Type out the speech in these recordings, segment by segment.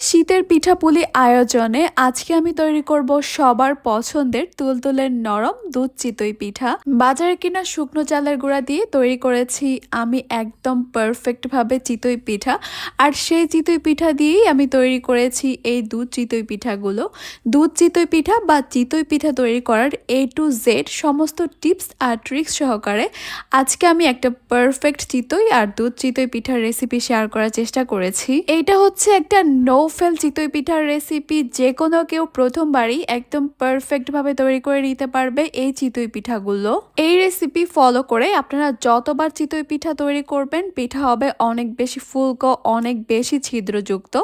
শীতের পিঠাপুলি আয়োজনে আজকে আমি তৈরি করব সবার পছন্দের তুলতুলের নরম দুধ চিতই পিঠা। বাজারে কিনা শুকনো চালের গুঁড়া দিয়ে তৈরি করেছি আমি একদম পারফেক্টভাবে চিতই পিঠা। আর সেই চিতই পিঠা দিয়েই আমি তৈরি করেছি এই দুধ চিতই পিঠাগুলো। দুধ চিতই পিঠা বা চিতই পিঠা তৈরি করার এ টু জেড সমস্ত টিপস আর ট্রিক্স সহকারে আজকে আমি একটা পারফেক্ট চিতই আর দুধ চিতই পিঠার রেসিপি শেয়ার করার চেষ্টা করেছি। এইটা হচ্ছে একটা নো ফেল চিতই পিঠার রেসিপি যে কোনো কেউ প্রথমবারই একদম পারফেক্টভাবে তৈরি করে নিতে পারবে এই চিতই পিঠাগুলো। এই রেসিপি ফলো করে আপনারা যতবার চিতই পিঠা তৈরি করবেন, পিঠা হবে অনেক বেশি ফুলকো, অনেক বেশি ছিদ্রযুক্ত।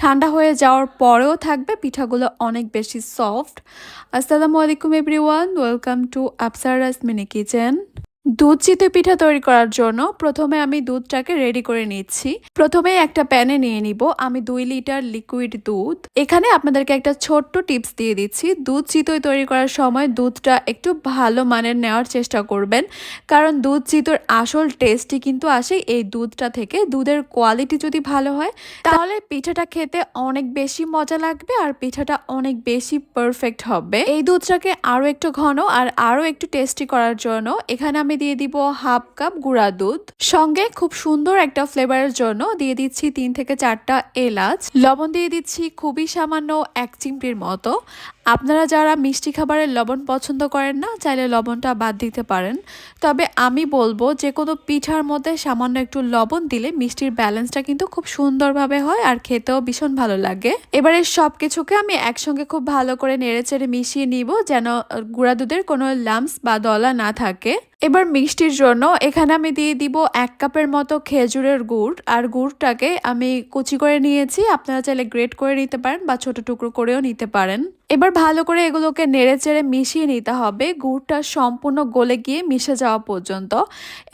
ঠান্ডা হয়ে যাওয়ার পরেও থাকবে, পিঠাগুলো অনেক বেশি সফট আসসালামু আলাইকুম এভরিওয়ান ওয়েলকাম টু আপসারাস মিনি কিচেন দুধ চিতই পিঠা তৈরি করার জন্য প্রথমে আমি দুধটাকে রেডি করে নিচ্ছি। প্রথমে একটা প্যানে নিয়ে নিব। আমি দুই লিটার লিকুইড দুধ। এখানে আপনাদেরকে একটা ছোট্ট টিপস দিয়ে দিচ্ছি। দুধ চিতই তৈরি করার সময় দুধটা একটু ভালো মানের নেওয়ার চেষ্টা করবেন। কারণ দুধ চিতর আসল টেস্টই কিন্তু আসে এই দুধটা থেকে। দুধের কোয়ালিটি যদি ভালো হয়, তাহলে পিঠাটা খেতে অনেক বেশি মজা লাগবে আর পিঠাটা অনেক বেশি পারফেক্ট হবে। এই দুধটাকে আরও একটু ঘন আর আরও একটু টেস্টি করার জন্য এখানে আমি দিয়ে দিব হাফ কাপ গুঁড়া দুধ। সঙ্গে খুব সুন্দর একটা ফ্লেভারের জন্য দিয়ে দিচ্ছি তিন থেকে চারটা এলাচ। লবণ দিয়ে দিচ্ছি খুবই সামান্য এক চিমটির মতো। আপনারা যারা মিষ্টি খাবারের লবণ পছন্দ করেন না, চাইলে লবণটা বাদ দিতে পারেন। তবে আমি বলব যে, কোনো পিঠার মধ্যে সামান্য একটু লবণ দিলে মিষ্টির ব্যালেন্সটা কিন্তু খুব সুন্দরভাবে হয় আর খেতেও ভীষণ ভালো লাগে। এবারে সব কিছুকে আমি একসঙ্গে খুব ভালো করে নেড়েচেড়ে মিশিয়ে নিব যেন গুঁড়া দুধের কোনো লাম্পস বা দলা না থাকে। এবার মিষ্টির জন্য এখানে আমি দিয়ে দিব এক কাপের মতো খেজুরের গুড়। আর গুড়টাকে আমি কুচি করে নিয়েছি। আপনারা চাইলে গ্রেট করে নিতে পারেন বা ছোট টুকরো করেও নিতে পারেন। এবার ভালো করে এগুলোকে নেড়ে চেড়ে মিশিয়ে নিতে হবে। গুড়টা সম্পূর্ণ গলে গিয়ে মিশে যাওয়া পর্যন্ত।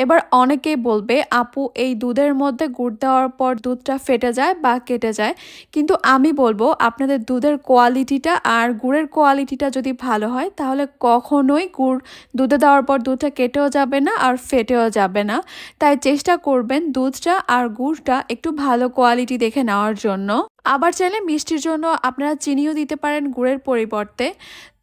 এবার অনেকেই বলবে, আপু, এই দুধের মধ্যে গুড় দেওয়ার পর দুধটা ফেটে যায় বা কেটে যায়। কিন্তু আমি বলব, আপনাদের দুধের কোয়ালিটিটা আর গুড়ের কোয়ালিটিটা যদি ভালো হয়, তাহলে কখনোই গুড় দুধে দেওয়ার পর দুধটা কেটেও যাবে না আর ফেটেও যাবে না। তাই চেষ্টা করবেন দুধটা আর গুড়টা একটু ভালো কোয়ালিটি দেখে নেওয়ার জন্য। আবার চাইলে মিষ্টির জন্য আপনারা চিনিও দিতে পারেন গুড়ের পরিবর্তে।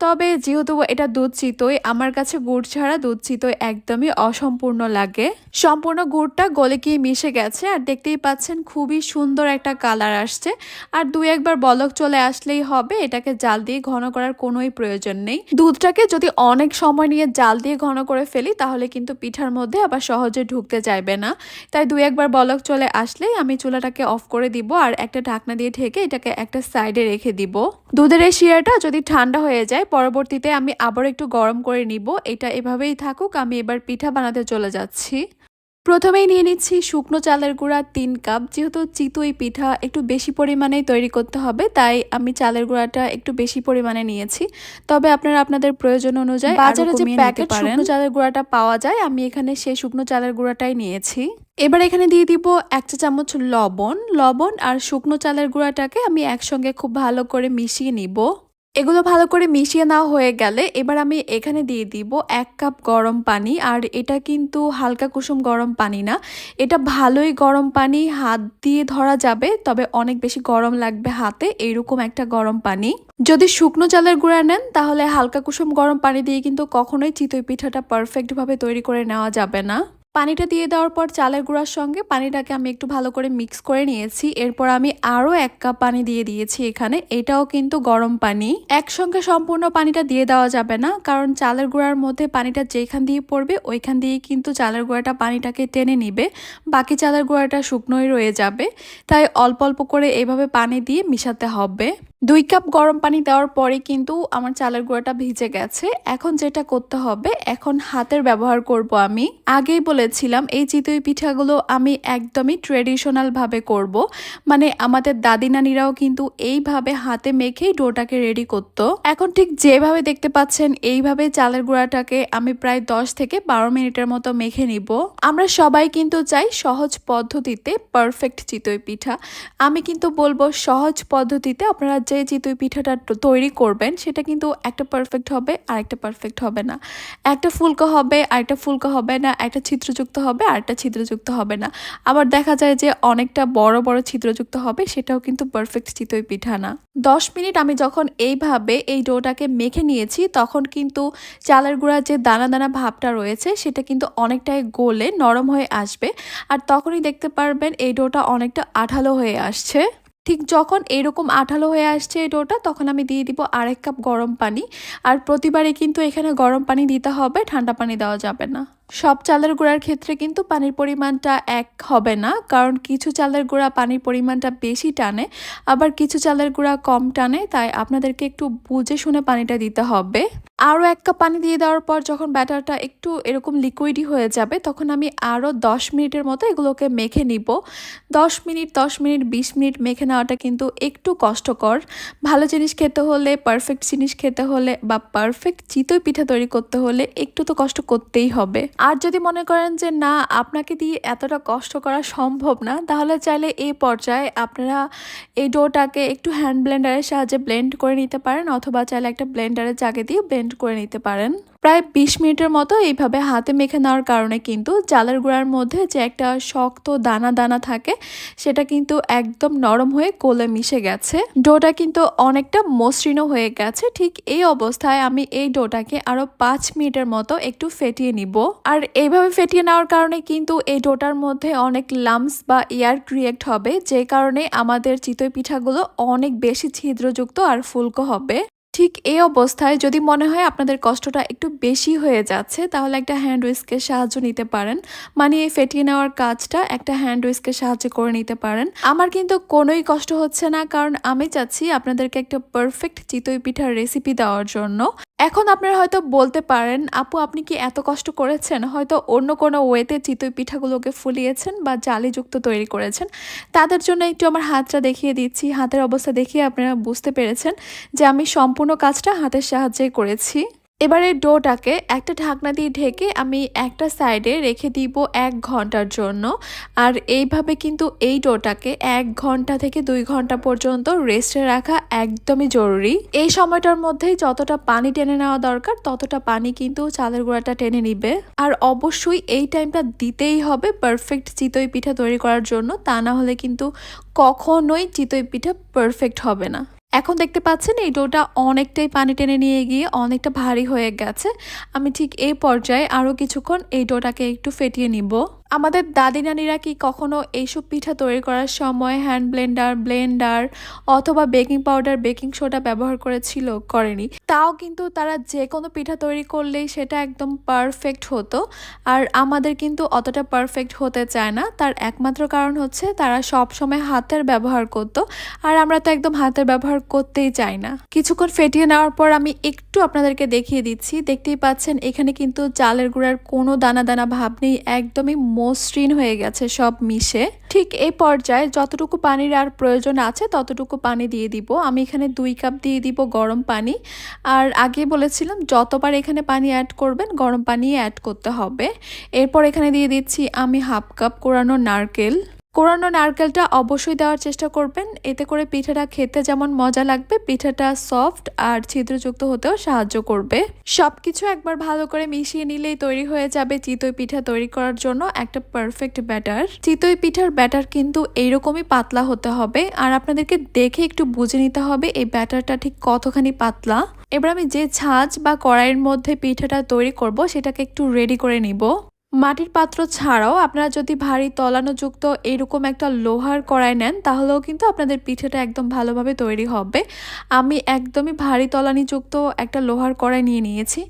তবে যেহেতু এটা দুধ চিতই, আমার কাছে গুড় ছাড়া দুধ চিতই একদমই অসম্পূর্ণ লাগে। সম্পূর্ণ গুড়টা গলে গিয়ে মিশে গেছে আর দেখতেই পাচ্ছেন খুবই সুন্দর একটা কালার আসছে। আর দুই একবার বলক চলে আসলেই হবে, এটাকে জাল দিয়ে ঘন করার কোনোই প্রয়োজন নেই। দুধটাকে যদি অনেক সময় নিয়ে জাল দিয়ে ঘন করে ফেলি, তাহলে কিন্তু পিঠার মধ্যে আবার সহজে ঢুকতে চাইবে না। তাই দুই একবার বলক চলে আসলেই আমি চুলাটাকে অফ করে দিব আর একটা ঢাকনা দিয়ে ঢেকে এটাকে একটা সাইডে রেখে দিব। দুধের এই শিরাটা যদি ঠান্ডা হয়ে যায় পরবর্তীতে আমি আবার একটু গরম করে নিব। এটা এভাবেই থাকুক আমি এবার পিঠা বানাতে চলে যাচ্ছি। প্রথমেই নিয়ে নিচ্ছি শুকনো চালের গুঁড়া তিন কাপ। যেহেতু চিতই পিঠা একটু বেশি পরিমাণেই তৈরি করতে হবে তাই আমি চালের গুঁড়াটা একটু বেশি পরিমাণে নিয়েছি। তবে আপনারা আপনাদের প্রয়োজন অনুযায়ী বাজারে যে প্যাকেট শুকনো চালের গুঁড়াটা পাওয়া যায় আমি এখানে সেই শুকনো চালের গুঁড়াটাই নিয়েছি। এবার এখানে দিয়ে দিব এক চা চামচ লবণ। লবণ আর শুকনো চালের গুঁড়াটাকে আমি একসঙ্গে খুব ভালো করে মিশিয়ে নিব। এগুলো ভালো করে মিশিয়ে নেওয়া হয়ে গেলে এবার আমি এখানে দিয়ে দিব এক কাপ গরম পানি। আর এটা কিন্তু হালকা কুসুম গরম পানি না। এটা ভালোই গরম পানি, হাত দিয়ে ধরা যাবে, তবে অনেক বেশি গরম লাগবে হাতে। এইরকম একটা গরম পানি। যদি শুকনো চালের গুঁড়া নেন, তাহলে হালকা কুসুম গরম পানি দিয়ে কিন্তু কখনোই চিতই পিঠাটা পারফেক্টভাবে তৈরি করে নেওয়া যাবে না। পানিটা দিয়ে দেওয়ার পর চালের গুঁড়ার সঙ্গে পানিটাকে আমি একটু ভালো করে মিক্স করে নিয়েছি। এরপর আমি আরও এক কাপ পানি দিয়ে দিয়েছি এখানে। এটাও কিন্তু গরম পানি। একসঙ্গে সম্পূর্ণ পানিটা দিয়ে দেওয়া যাবে না, কারণ চালের গুঁড়ার মধ্যে পানিটা যেখান দিয়ে পড়বে, ওইখান দিয়ে কিন্তু চালের গুঁড়াটা পানিটাকে টেনে নিবে। বাকি চালের গুঁড়াটা শুকনোই রয়ে যাবে। তাই অল্প অল্প করে এইভাবে পানি দিয়ে মিশাতে হবে। দুই কাপ গরম পানি দেওয়ার পরে কিন্তু আমার চালের গুঁড়াটা ভিজে গেছে। এখন যেটা করতে হবে, এখন হাতের ব্যবহার করব আমি। আগেই বলেছিলাম, এই চিতই পিঠাগুলো আমি একদমই ট্রেডিশনাল ভাবে করব। মানে আমাদের দাদি নানিরাও কিন্তু এইভাবে হাতে মেখেই ডোটাকে রেডি করতো। এখন ঠিক যেভাবে দেখতে পাচ্ছেন, এইভাবে চালের গুঁড়াটাকে আমি প্রায় দশ থেকে বারো মিনিটের মতো মেখে নিব। আমরা সবাই কিন্তু চাই সহজ পদ্ধতিতে পারফেক্ট চিতই পিঠা। আমি কিন্তু বলব সহজ পদ্ধতিতে আপনারা যে চিতই পিঠাটা তৈরি করবেন, সেটা কিন্তু একটা পারফেক্ট হবে আর একটা পারফেক্ট হবে না। একটা ফুলকো হবে আর একটা ফুলকো হবে না, একটা ছিদ্রযুক্ত হবে আর একটা ছিদ্রযুক্ত হবে না। আবার দেখা যায় যে অনেকটা বড় বড় ছিদ্রযুক্ত হবে, সেটাও কিন্তু পারফেক্ট চিতই পিঠা না। দশ মিনিট আমি যখন এইভাবে এই ডোটাকে মেখে নিয়েছি, তখন কিন্তু চালের গুঁড়ার যে দানা দানা ভাবটা রয়েছে, সেটা কিন্তু অনেকটাই গলে নরম হয়ে আসবে। আর তখনই দেখতে পারবেন এই ডোটা অনেকটা আঠালো হয়ে আসছে। ঠিক যখন এরকম আঠালো হয়ে আসছে এই ডোটা, তখন আমি দিয়ে দিব আরেক কাপ গরম পানি। আর প্রতিবারে কিন্তু এখানে গরম পানি দিতে হবে, ঠান্ডা পানি দেওয়া যাবে না। সব চালের গুঁড়ার ক্ষেত্রে কিন্তু পানির পরিমাণটা এক হবে না, কারণ কিছু চালের গুঁড়া পানির পরিমাণটা বেশি টানে, আবার কিছু চালের গুঁড়া কম টানে, তাই আপনাদেরকে একটু বুঝে শুনে পানিটা দিতে হবে। আরও এক কাপ পানি দিয়ে দেওয়ার পর যখন ব্যাটারটা একটু এরকম লিকুইডই হয়ে যাবে, তখন আমি আরও দশ মিনিটের মতো এগুলোকে মেখে নিব। দশ মিনিট দশ মিনিট, বিশ মিনিট মেখে নেওয়াটা কিন্তু একটু কষ্টকর। ভালো জিনিস খেতে হলে পারফেক্ট জিনিস খেতে হলে বা পারফেক্ট চিতই পিঠা তৈরি করতে হলে একটু তো কষ্ট করতেই হবে। আর যদি মনে করেন যে না, আপনাকে দিয়ে এতটা কষ্ট করা সম্ভব না, তাহলে চাইলে এই পর্যায়ে আপনারা এই ডোটাকে একটু হ্যান্ড ব্লেন্ডারের সাহায্যে ব্লেন্ড করে নিতে পারেন, অথবা চাইলে একটা ব্লেন্ডারের জাগে দিয়ে ব্লেন্ড করে নিতে পারেন। প্রায় বিশ মিনিটের মতো এইভাবে হাতে মেখে নেওয়ার কারণে কিন্তু চালের গুঁড়ার মধ্যে যে একটা শক্ত দানা দানা থাকে, সেটা কিন্তু একদম নরম হয়ে কোলে মিশে গেছে। ডোটা কিন্তু অনেকটা মসৃণও হয়ে গেছে। ঠিক এই অবস্থায় আমি এই ডোটাকে আরও পাঁচ মিনিটের মতো একটু ফেটিয়ে নিব। আর এইভাবে ফেটিয়ে নেওয়ার কারণে কিন্তু এই ডোটার মধ্যে অনেক লামস বা এয়ার ক্রিয়েট হবে, যে কারণে আমাদের চিতই পিঠাগুলো অনেক বেশি ছিদ্রযুক্ত আর ফুলকো হবে। ঠিক এই অবস্থায় যদি মনে হয় আপনাদের কষ্টটা একটু বেশি হয়ে যাচ্ছে, তাহলে একটা হ্যান্ড উইস্কের সাহায্য নিতে পারেন। মানে এই ফেটিয়ে নেওয়ার কাজটা একটা হ্যান্ড উইস্কের সাহায্যে করে নিতে পারেন। আমার কিন্তু কোনোই কষ্ট হচ্ছে না, কারণ আমি চাচ্ছি আপনাদেরকে একটা পারফেক্ট চিতই পিঠার রেসিপি দেওয়ার জন্য। এখন আপনারা হয়তো বলতে পারেন, আপু, আপনি কি এত কষ্ট করেছেন? হয়তো অন্য কোনো ওয়েতে চিতই পিঠাগুলোকে ফুলিয়েছেন বা জালিযুক্ত তৈরি করেছেন। তাদের জন্য একটু আমার হাতটা দেখিয়ে দিচ্ছি। হাতের অবস্থা দেখিয়ে আপনারা বুঝতে পেরেছেন যে আমি সম্পূর্ণ কাজটা হাতের সাহায্যে করেছি। এবারে ডোটাকে একটা ঢাকনা দিয়ে ঢেকে আমি একটা সাইডে রেখে দিব এক ঘণ্টার জন্য। আর এইভাবে কিন্তু এই ডোটাকে এক ঘণ্টা থেকে দুই ঘণ্টা পর্যন্ত রেস্টে রাখা একদমই জরুরি। এই সময়টার মধ্যেই যতটা পানি টেনে নেওয়া দরকার, ততটা পানি কিন্তু চালের গুঁড়াটা টেনে নিবে। আর অবশ্যই এই টাইমটা দিতেই হবে পারফেক্ট চিতই পিঠা তৈরি করার জন্য, তা না হলে কিন্তু কখনোই চিতই পিঠা পারফেক্ট হবে না। এখন দেখতে পাচ্ছেন এই ডোটা অনেকটাই পানি টেনে নিয়ে গিয়ে অনেকটা ভারী হয়ে গেছে। আমি ঠিক এই পর্যায়ে আরও কিছুক্ষণ এই ডোটাকে একটু ফেটিয়ে নিব। আমাদের দাদি নানিরা কি কখনো এইসব পিঠা তৈরি করার সময় হ্যান্ড ব্লেন্ডার ব্লেন্ডার অথবা বেকিং পাউডার বেকিং সোডা ব্যবহার করেছিল, করেনি? তাও কিন্তু তারা যে কোনো পিঠা তৈরি করলেই সেটা একদম পারফেক্ট হতো। আর আমাদের কিন্তু অতটা পারফেক্ট হতে চায় না। তার একমাত্র কারণ হচ্ছে তারা সব সময় হাতের ব্যবহার করতো। আর আমরা তো একদম হাতের ব্যবহার করতেই চাই না। কিছুক্ষণ ফেটিয়ে নেওয়ার পর আমি একটু আপনাদেরকে দেখিয়ে দিচ্ছি। দেখতেই পাচ্ছেন, এখানে কিন্তু চালের গুঁড়ার কোনো দানা দানা ভাব নেই। একদমই মসৃণ হয়ে গেছে সব মিশে। ঠিক এই পর্যায়ে যতটুকু পানির আর প্রয়োজন আছে ততটুকু পানি দিয়ে দিব। আমি এখানে দুই কাপ দিয়ে দিব গরম পানি। আর আগে বলেছিলাম, যতবার এখানে পানি অ্যাড করবেন, গরম পানি অ্যাড করতে হবে। এরপর এখানে দিয়ে দিচ্ছি আমি হাফ কাপ কোরানো নারকেল। কোরানো নারকেলটা অবশ্যই দেওয়ার চেষ্টা করবেন। এতে করে পিঠাটা খেতে যেমন মজা লাগবে, পিঠাটা সফট আর ছিদ্রযুক্ত হতেও সাহায্য করবে। সবকিছু একবার ভালো করে মিশিয়ে নিলেই তৈরি হয়ে যাবে চিতই পিঠা তৈরি করার জন্য একটা পারফেক্ট ব্যাটার চিতই পিঠার ব্যাটার কিন্তু এইরকমই পাতলা হতে হবে। আর আপনাদেরকে দেখে একটু বুঝে নিতে হবে এই ব্যাটারটা ঠিক কতখানি পাতলা। এবার আমি যে ছাঁচ বা কড়াইয়ের মধ্যে পিঠাটা তৈরি করব, সেটাকে একটু রেডি করে নিব। মাটির পাত্র ছাড়াও আপনারা যদি ভারী তলানোযুক্ত এরকম একটা লোহার কড়াই নেন, তাহলেও কিন্তু আপনাদের পিঠেটা একদম ভালোভাবে তৈরি হবে। আমি একদমই ভারী তলানিযুক্ত একটা লোহার কড়াই নিয়ে নিয়েছি,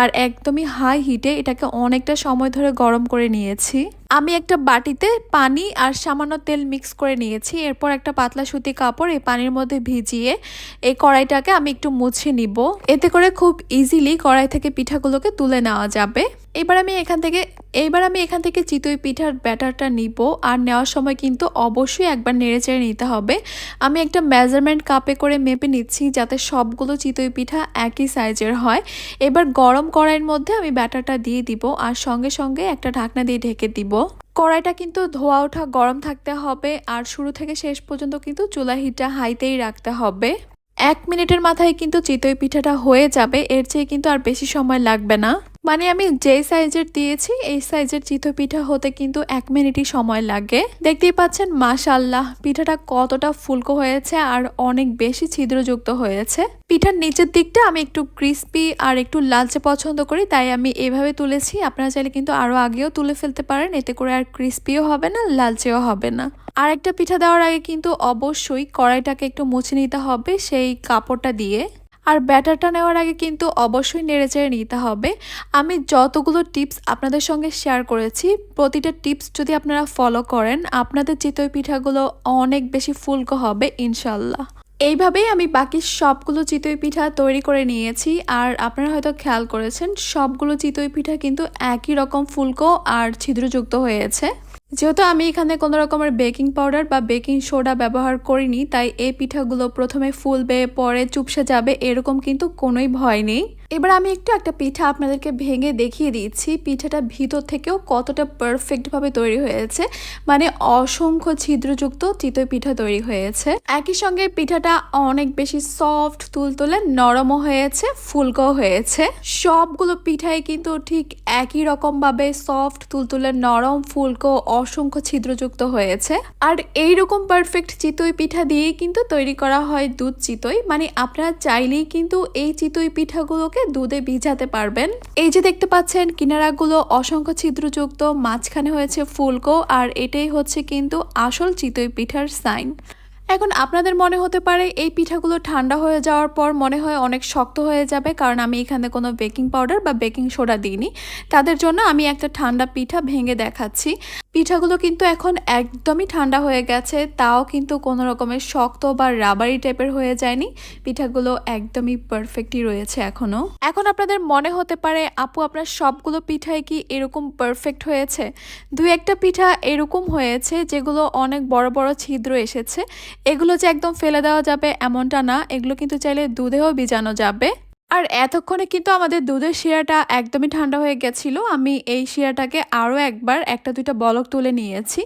আর একদমই হাই হিটে এটাকে অনেকটা সময় ধরে গরম করে নিয়েছি। আমি একটা বাটিতে পানি আর সামান্য তেল মিক্স করে নিয়েছি, এরপর একটা পাতলা সুতি কাপড় এই পানির মধ্যে ভিজিয়ে এই কড়াইটাকে আমি একটু মুছে নিব। এতে করে খুব ইজিলি কড়াই থেকে পিঠাগুলোকে তুলে নেওয়া যাবে। এবার আমি এখান থেকে এইবার আমি এখান থেকে চিতই পিঠার ব্যাটারটা নিব আর নেওয়ার সময় কিন্তু অবশ্যই একবার নেড়েচেড়ে নিতে হবে। আমি একটা মেজারমেন্ট কাপে করে মেপে নিচ্ছি যাতে সবগুলো চিতই পিঠা একই সাইজের হয়। এবার গরম কড়াইয়ের মধ্যে আমি ব্যাটারটা দিয়ে দিব আর সঙ্গে সঙ্গে একটা ঢাকনা দিয়ে ঢেকে দিব। কড়াইটা কিন্তু ধোয়া ওঠা গরম থাকতে হবে আর শুরু থেকে শেষ পর্যন্ত কিন্তু চুলা হিটটা হাইতেই রাখতে হবে। এক মিনিটের মাথায় কিন্তু চিতই পিঠাটা হয়ে যাবে, এর চেয়ে কিন্তু আর বেশি সময় লাগবে না। মানে আমি যেই সাইজের দিয়েছি, এই সাইজের চিতই পিঠা হতে কিন্তু এক মিনিটই সময় লাগে। দেখতেই পাচ্ছেন মাশাল্লাহ পিঠাটা কতটা ফুলকো হয়েছে আর অনেক বেশি ছিদ্রযুক্ত হয়েছে। পিঠার নিচের দিকটা আমি একটু ক্রিস্পি আর একটু লালচে পছন্দ করি, তাই আমি এভাবে তুলেছি। আপনারা চাইলে কিন্তু আরও আগেও তুলে ফেলতে পারেন, এতে করে আর ক্রিস্পিও হবে না, লালচেও হবে না। আর একটা পিঠা দেওয়ার আগে কিন্তু অবশ্যই কড়াইটাকে একটু মুছে নিতে হবে সেই কাপড়টা দিয়ে। আর ব্যাটারটা নেওয়ার আগে কিন্তু অবশ্যই নেড়েচেড়ে নিতে হবে। আমি যতগুলো টিপস আপনাদের সঙ্গে শেয়ার করেছি, প্রতিটা টিপস যদি আপনারা ফলো করেন, আপনাদের চিতই পিঠাগুলো অনেক বেশি ফুলকো হবে ইনশাল্লাহ এইভাবেই আমি বাকি সবগুলো চিতই পিঠা তৈরি করে নিয়েছি, আর আপনারা হয়তো খেয়াল করেছেন, সবগুলো চিতই পিঠা কিন্তু একই রকম ফুলকো আর ছিদ্রযুক্ত হয়েছে। যেহেতু আমি এখানে কোনো রকমের বেকিং পাউডার বা বেকিং সোডা ব্যবহার করিনি, তাই এই পিঠাগুলো প্রথমে ফুলবে, পরে চুপসে যাবে, এরকম কিন্তু কোনোই ভয় নেই। এবার আমি একটু একটা পিঠা আপনাদেরকে ভেঙে দেখিয়ে দিচ্ছি। পিঠাটা ভিতর থেকেও কতটা পারফেক্টভাবে তৈরি হয়েছে। মানে অসংখ্য ছিদ্রযুক্ত চিতই পিঠা তৈরি হয়েছে। একই সঙ্গে পিঠাটা অনেক বেশি সফট তুলতুলে নরমও হয়েছে ফুলকো হয়েছে। সবগুলো পিঠাই কিন্তু ঠিক একই রকমভাবে সফট তুলতুলে নরম, ফুলকো অসংখ্য ছিদ্রযুক্ত হয়েছে। আর এই রকম পারফেক্ট চিতই পিঠা দিয়েই কিন্তু তৈরি করা হয় দুধ চিতই। মানে আপনারা চাইলেই কিন্তু এই চিতই পিঠাগুলোকে দুধে ভিজাতে পারবেন। এই যে দেখতে পাচ্ছেন, কিনারাগুলো অসংখ্য ছিদ্রযুক্ত, মাঝখানে হয়েছে ফুলকো, আর এটাই হচ্ছে কিন্তু আসল চিতই পিঠার সাইন। এখন আপনাদের মনে হতে পারে এই পিঠাগুলো ঠান্ডা হয়ে যাওয়ার পর মনে হয় অনেক শক্ত হয়ে যাবে, কারণ আমি এখানে কোনো বেকিং পাউডার বা বেকিং সোডা দিইনি। তাদের জন্য আমি একটা ঠান্ডা পিঠা ভেঙে দেখাচ্ছি। পিঠাগুলো কিন্তু এখন একদমই ঠান্ডা হয়ে গেছে, তাও কিন্তু কোনো রকমের শক্ত বা রাবারি টাইপের হয়ে যায়নি। পিঠাগুলো একদমই পারফেক্টই রয়েছে এখনও। এখন আপনাদের মনে হতে পারে, আপু, আপনার সবগুলো পিঠাই কি এরকম পারফেক্ট হয়েছে? দুই একটা পিঠা এরকম হয়েছে, যেগুলো অনেক বড় বড় ছিদ্র এসেছে। এগুলো যে একদম ফেলে দেওয়া যাবে এমনটা না, এগুলো কিন্তু চাইলে দুধেও ভিজানো যাবে। আর এতক্ষণে কিন্তু আমাদের দুধের শিরাটা একদমই ঠান্ডা হয়ে গেছিল। আমি এই শিরাটাকে আরও একবার একটা দুইটা বলক তুলে নিয়েছি।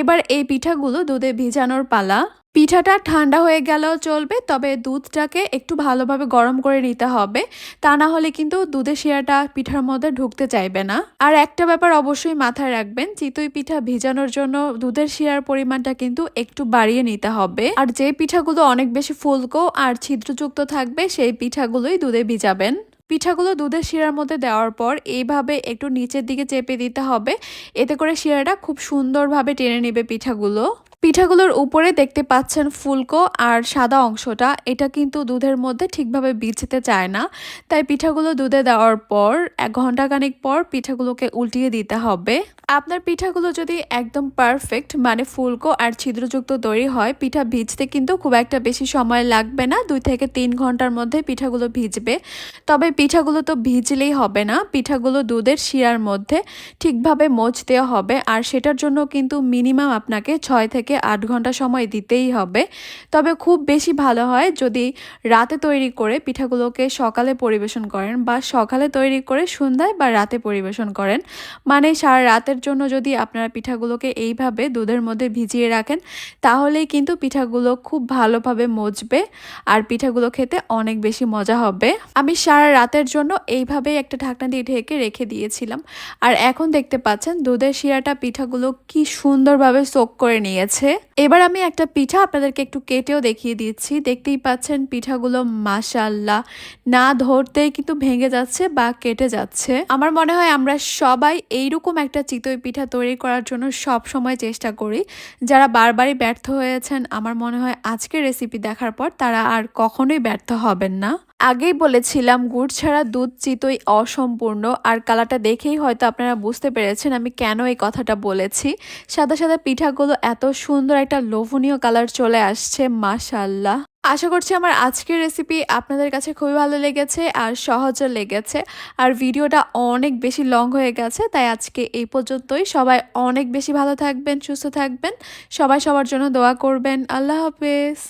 এবার এই পিঠাগুলো দুধে ভিজানোর পালা। পিঠাটা ঠান্ডা হয়ে গেলেও চলবে, তবে দুধটাকে একটু ভালোভাবে গরম করে নিতে হবে। তা না হলে কিন্তু দুধের শিরাটা পিঠার মধ্যে ঢুকতে চাইবে না। আর একটা ব্যাপার অবশ্যই মাথায় রাখবেন, চিতই পিঠা ভিজানোর জন্য দুধের শিরার পরিমাণটা কিন্তু একটু বাড়িয়ে নিতে হবে। আর যে পিঠাগুলো অনেক বেশি ফুলকো আর ছিদ্রযুক্ত থাকবে, সেই পিঠাগুলোই দুধে ভিজাবেন। পিঠাগুলো দুধের শিরার মধ্যে দেওয়ার পর এইভাবে একটু নিচের দিকে চেপে দিতে হবে। এতে করে শিরাটা খুব সুন্দরভাবে টেনে নেবে পিঠাগুলো। পিঠাগুলোর উপরে দেখতে পাচ্ছেন ফুলকো আর সাদা অংশটা। এটা কিন্তু দুধের মধ্যে ঠিকভাবে বিছতে চায় না। তাই পিঠাগুলো দুধে দেওয়ার পর, এক ঘন্টাখানিক পর পিঠাগুলোকে উল্টিয়ে দিতে হবে। আপনার পিঠাগুলো যদি একদম পারফেক্ট মানে ফুলকো আর ছিদ্রযুক্ত তৈরি হয়, পিঠা ভিজতে কিন্তু খুব একটা বেশি সময় লাগবে না। দুই থেকে তিন ঘণ্টার মধ্যে পিঠাগুলো ভিজবে। তবে পিঠাগুলো তো ভিজলেই হবে না। পিঠাগুলো দুধের শিরার মধ্যে ঠিকভাবে মোচ দেওয়া হবে। আর সেটার জন্য কিন্তু মিনিমাম আপনাকে ছয় থেকে আট ঘণ্টা সময় দিতেই হবে। তবে খুব বেশি ভালো হয় যদি রাতে তৈরি করে পিঠাগুলোকে সকালে পরিবেশন করেন বা সকালে তৈরি করে সন্ধ্যায় বা রাতে পরিবেশন করেন। মানে সারা রাতের জন্য যদি আপনারা পিঠাগুলোকে এইভাবে দুধের মধ্যে ভিজিয়ে রাখেন, তাহলেই কিন্তু পিঠাগুলো খুব ভালোভাবে মজবে আর পিঠাগুলো খেতে অনেক বেশি মজা হবে। আমি সারা রাতের জন্য এইভাবেই একটা ঢাকনা দিয়ে ঢেকে রেখে দিয়েছিলাম। আর এখন দেখতে পাচ্ছেন দুধের শিরাটা পিঠাগুলো কি সুন্দরভাবে সোক করে নিয়েছে। এবার আমি একটা পিঠা আপনাদেরকে একটু কেটেও দেখিয়ে দিচ্ছি। দেখতেই পাচ্ছেন পিঠাগুলো মাশাল্লাহ না ধরতেই কিন্তু ভেঙে যাচ্ছে বা কেটে যাচ্ছে। আমার মনে হয় আমরা সবাই এইরকম একটা চিতই পিঠা তৈরি করার জন্য সব সময় চেষ্টা করি। যারা বারবারই ব্যর্থ হয়েছেন, আমার মনে হয় আজকের রেসিপি দেখার পর তারা আর কখনোই ব্যর্থ হবেন না। আগেই বলেছিলাম, গুড় ছাড়া দুধ চিতই অসম্পূর্ণ। আর কালারটা দেখেই হয়তো আপনারা বুঝতে পেরেছেন আমি কেন এই কথাটা বলেছি। সাদা সাদা পিঠাগুলো এত সুন্দর একটা লোভনীয় কালার চলে আসছে মাশাল্লাহ আশা করছি আমার আজকের রেসিপি আপনাদের কাছে খুবই ভালো লেগেছে আর সহজও লেগেছে। আর ভিডিওটা অনেক বেশি লং হয়ে গেছে, তাই আজকে এই পর্যন্তই। সবাই অনেক বেশি ভালো থাকবেন, সুস্থ থাকবেন। সবাই সবার জন্য দোয়া করবেন। আল্লাহ হাফেজ।